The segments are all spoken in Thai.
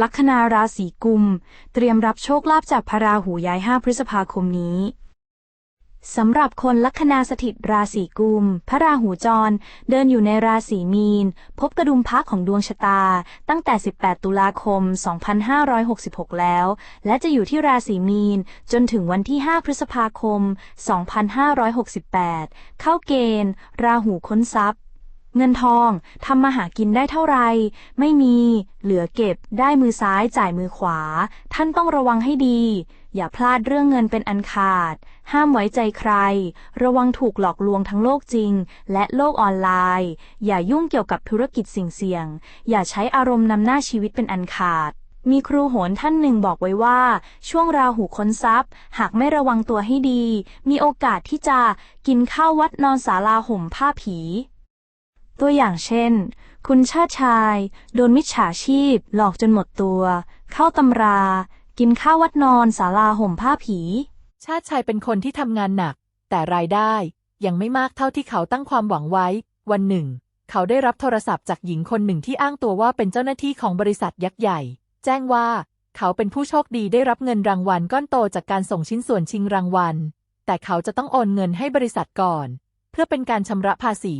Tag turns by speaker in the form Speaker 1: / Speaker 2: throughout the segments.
Speaker 1: ลัคนาราศีกุม เตรียมรับโชคลาภจากพระราหูย้าย 5 พฤษภาคมนี้สำหรับคนลัคนาสถิตราศีกุม พระราหูจร เดินอยู่ในราศีมีน พบกระดุมพักของดวงชะตา ตั้งแต่ 18 ตุลาคม 2566 แล้ว และจะอยู่ที่ราศีมีน จนถึงวันที่ 5 พฤษภาคม 2568 เข้าเกณฑ์ ราหูค้นทรัพย์ เงินทองทำมาหากินได้เท่าไร ไม่มี เหลือเก็บ ได้มือซ้ายจ่ายมือขวา ท่านต้องระวังให้ดี อย่าพลาดเรื่องเงินเป็นอันขาด ห้ามไว้ใจใคร ระวังถูกหลอกลวงทั้งโลกจริง และโลกออนไลน์ อย่ายุ่งเกี่ยวกับธุรกิจสิ่งเสี่ยง อย่าใช้อารมณ์นำหน้าชีวิตเป็นอันขาดมีครูโหนท่านหนึ่งบอกไว้ว่า ช่วงราหูค้นทรัพย์ หากไม่ระวังตัวให้ดี มีโอกาสที่จะกินข้าววัดนอนศาลาห่มผ้าผี ตัวอย่างเช่น คุณชาติชาย โดนมิจฉาชีพ หลอกจนหมดตัว เข้าตำรา กินข้าววัดนอนศาลาห่มผ้าผี
Speaker 2: ชาติชัยเป็นคนที่ทำงานหนัก แต่รายได้ยังไม่มากเท่าที่เขาตั้งความหวังไว้ วันหนึ่ง เขาได้รับโทรศัพท์จากหญิงคนหนึ่งที่อ้างตัวว่าเป็นเจ้าหน้าที่ของบริษัทยักษ์ใหญ่ แจ้งว่าเขาเป็นผู้โชคดีได้รับเงินรางวัลก้อนโตจากการส่งชิ้นส่วนชิงรางวัล แต่เขาจะต้องโอนเงินให้บริษัทก่อน เพื่อเป็นการชำระภาษี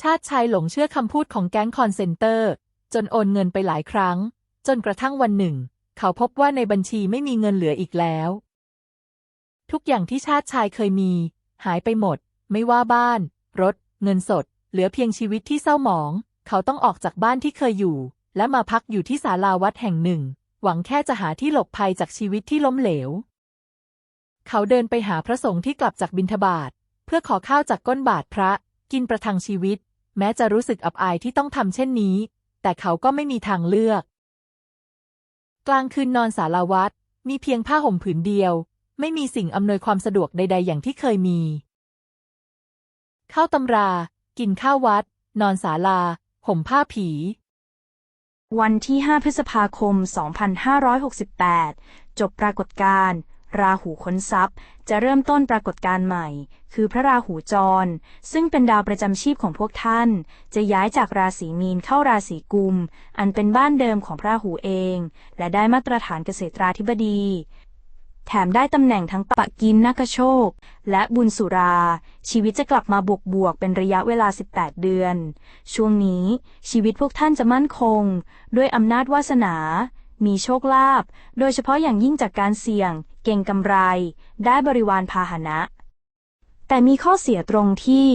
Speaker 2: ชาติชัยหลงเชื่อคำพูดของแก๊งคอนเซนเตอร์ จนโอนเงินไปหลายครั้ง จนกระทั่งวันหนึ่ง เขาพบว่าในบัญชีไม่มีเงินเหลืออีกแล้ว ทุกอย่างที่ชาติชายเคยมี หายไปหมด ไม่ว่าบ้าน รถ เงินสด เหลือเพียงชีวิตที่เศร้าหมอง เขาต้องออกจากบ้านที่เคยอยู่ และมาพักอยู่ที่ศาลาวัดแห่งหนึ่ง หวังแค่จะหาที่หลบภัยจากชีวิตที่ล้มเหลว เขาเดินไปหาพระสงฆ์ที่กลับจากบิณฑบาตเพื่อขอข้าวจากก้นบาทพระ กินประทังชีวิต แม้จะรู้สึกอับอายที่ต้องทำเช่นนี้ แต่เขาก็ไม่มีทางเลือก กลางคืนนอนศาลาวัดมีเพียงผ้าห่มผืนเดียว ไม่มีสิ่งอำนวยความสะดวกใด ๆ อย่างที่เคยมี เข้าตำรา กินข้าววัด นอนศาลา ห่มผ้าผี
Speaker 1: วันที่ 5 พฤษภาคม 2568 จบปรากฏการณ์ ราหูค้นทรัพย์ จะเริ่มต้นปรากฏการณ์ใหม่ คือพระราหูจร ซึ่งเป็นดาวประจำชีพของพวกท่าน จะย้ายจากราศีมีนเข้าราศีกุม อันเป็นบ้านเดิมของพระราหูเอง และได้มาตรฐานเกษตราธิบดี แถมได้ตำแหน่งทั้งปะกินนักโชค และบุญสุรา ชีวิตจะกลับมาบวกบวกๆเป็นระยะเวลา 18 เดือน ช่วงนี้ชีวิตพวกท่านจะมั่นคง ด้วยอำนาจวาสนามีโชคลาภ โดยเฉพาะอย่างยิ่งจากการเสี่ยง เก่งกำไร ได้บริวารพาหนะ แต่มีข้อเสียตรงที่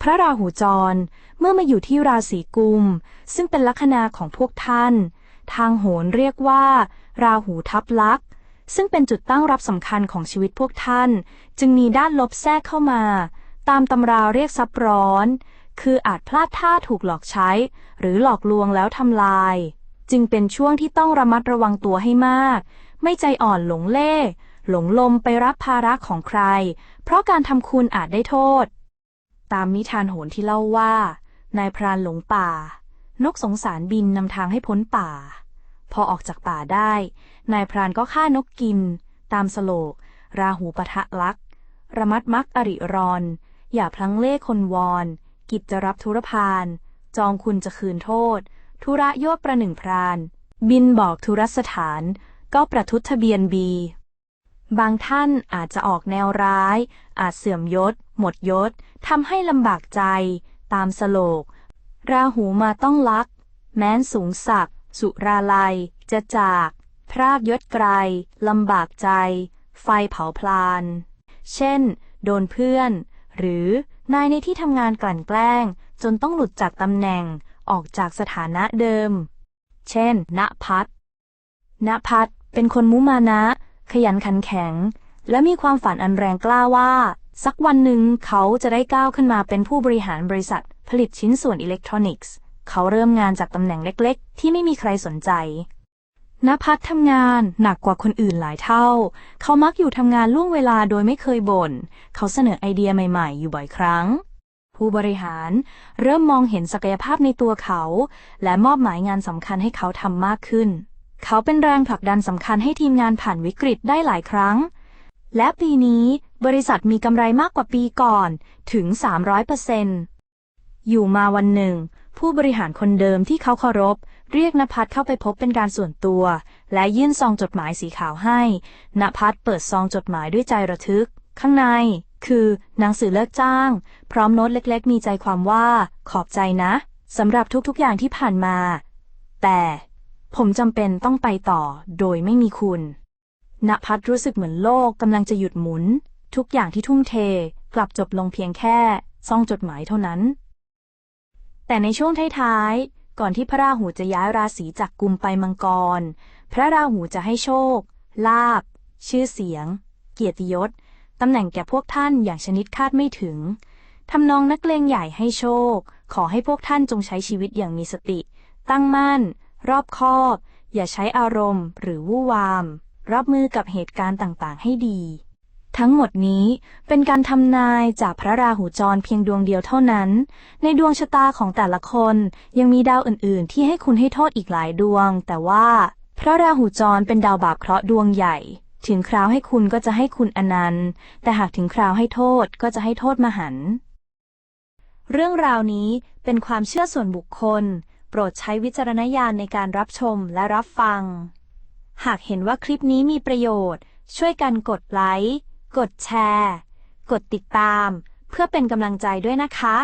Speaker 1: พระราหูจรเมื่อมาอยู่ที่ราศีกุม ซึ่งเป็นลัคนาของพวกท่าน ทางโหรเรียกว่า ราหูทับลักษซึ่งเป็นจุดตั้งรับสำคัญของชีวิตพวกท่าน จึงมีด้านลบแทรกเข้ามา ตามตำราเรียกซับร้อน คืออาจพลาดท่าถูกหลอกใช้ หรือหลอกลวงแล้วทำลาย จึงเป็นช่วงที่ต้องระมัดระวังตัวให้มาก ไม่ใจอ่อนหลงเล่ หลงลมไปรับภาระของใคร เพราะการทำคุณอาจได้โทษ ตามนิทานโหรที่เล่าว่า นายพรานหลงป่า นกสงสารบินนำทางให้พ้นป่า พอออกจากป่าได้ นายพรานก็ฆ่านกกิน ตามสโลก ราหูปะทะลัก ระมัดมักอริรอน อย่าพลังเล่คนวอน กิจจะรับธุรพานจองคุณจะคืนโทษ ธุระโยดประหนึ่งพราน บินบอกธุรสถาน ก็ประทุษทะเบียนบี บางท่านอาจจะออกแนวร้าย อาจเสื่อมยศ หมดยศทำให้ลำบากใจ ตามสโลก ราหูมาต้องลัก แม้นสูงศักดิ์สุราลัย จะจาก พรากยศไกลลำบากใจ ไฟเผาพลาน เช่น โดนเพื่อน หรือนายในที่ทำงานกลั่นแกล้ง จนต้องหลุดจากตำแหน่งออกจากสถานะเดิม เช่น ณพัฒนณพัฒเป็นคนมุมานะ ขยันขันแข็ง และมีความฝันอันแรงกล้าว่า สักวันหนึ่งเขาจะได้ก้าวขึ้นมาเป็นผู้บริหารบริษัท ผลิตชิ้นส่วนอิเล็กทรอนิกส์ เขาเริ่มงานจากตำแหน่งเล็กๆ ที่ไม่มีใครสนใจนภัทรทำงานหนักกว่าคนอื่นหลายเท่า เขามักอยู่ทำงานล่วงเวลาโดยไม่เคยบน่น เขาเสนอไอเดียใหม่ๆ อยู่บ่อยครั้ง ผู้บริหารเริ่มมองเห็นศักยภาพในตัวเขา และมอบหมายงานสำคัญให้เขาทำมากขึ้น เขาเป็นแรงผลักดันสำคัญให้ทีมงานผ่านวิกฤตได้หลายครั้ง และปีนี้บริษัทมีกำไรมากกว่าปีก่อนถึง 300%อยู่มาวันหนึ่ง ผู้บริหารคนเดิมที่เขาเคารพ เรียกนภัสเข้าไปพบเป็นการส่วนตัว และยื่นซองจดหมายสีขาวให้นภัสเปิดซองจดหมายด้วยใจระทึก ข้างใน คือหนังสือเลิกจ้าง พร้อมโน้ตเล็ก ๆ มีใจความว่าขอบใจนะสำหรับทุกๆอย่างที่ผ่านมา แต่ ผมจำเป็นต้องไปต่อโดยไม่มีคุณณพัทรู้สึกเหมือนโลกกำลังจะหยุดหมุน ทุกอย่างที่ทุ่มเทกลับจบลงเพียงแค่ซองจดหมายเท่านั้น แต่ในช่วงท้ายๆ ก่อนที่พระราหูจะย้ายราศีจากกุมไปมังกร พระราหูจะให้โชค ลาบ ชื่อเสียง เกียรติยศตำแหน่งแก่พวกท่านอย่างชนิดคาดไม่ถึงทำนองนักเลงใหญ่ให้โชค ขอให้พวกท่านจงใช้ชีวิตอย่างมีสติ ตั้งมั่น รอบคอบ อย่าใช้อารมณ์ หรือวู่วาม รับมือกับเหตุการณ์ต่างๆ ให้ดี ทั้งหมดนี้เป็นการทำนายจากพระราหูจรเพียงดวงเดียวเท่านั้น ในดวงชะตาของแต่ละคนยังมีดาวอื่นๆ ที่ให้คุณให้โทษอีกหลายดวง แต่ว่า พระราหูจรเป็นดาวบาปเคราะห์ดวงใหญ่ถึงคราวให้คุณก็จะให้คุณอนันต์ แต่หากถึงคราวให้โทษก็จะให้โทษมหัน เรื่องราวนี้เป็นความเชื่อส่วนบุคคล รดใช้วิจารณญาณในการรับชมและรับฟัง หากเห็นว่าคลิปนี้มีประโยชน์ ช่วยกันกดไลค์ กดแชร์ กดติดตาม เพื่อเป็นกำลังใจด้วยนะคะ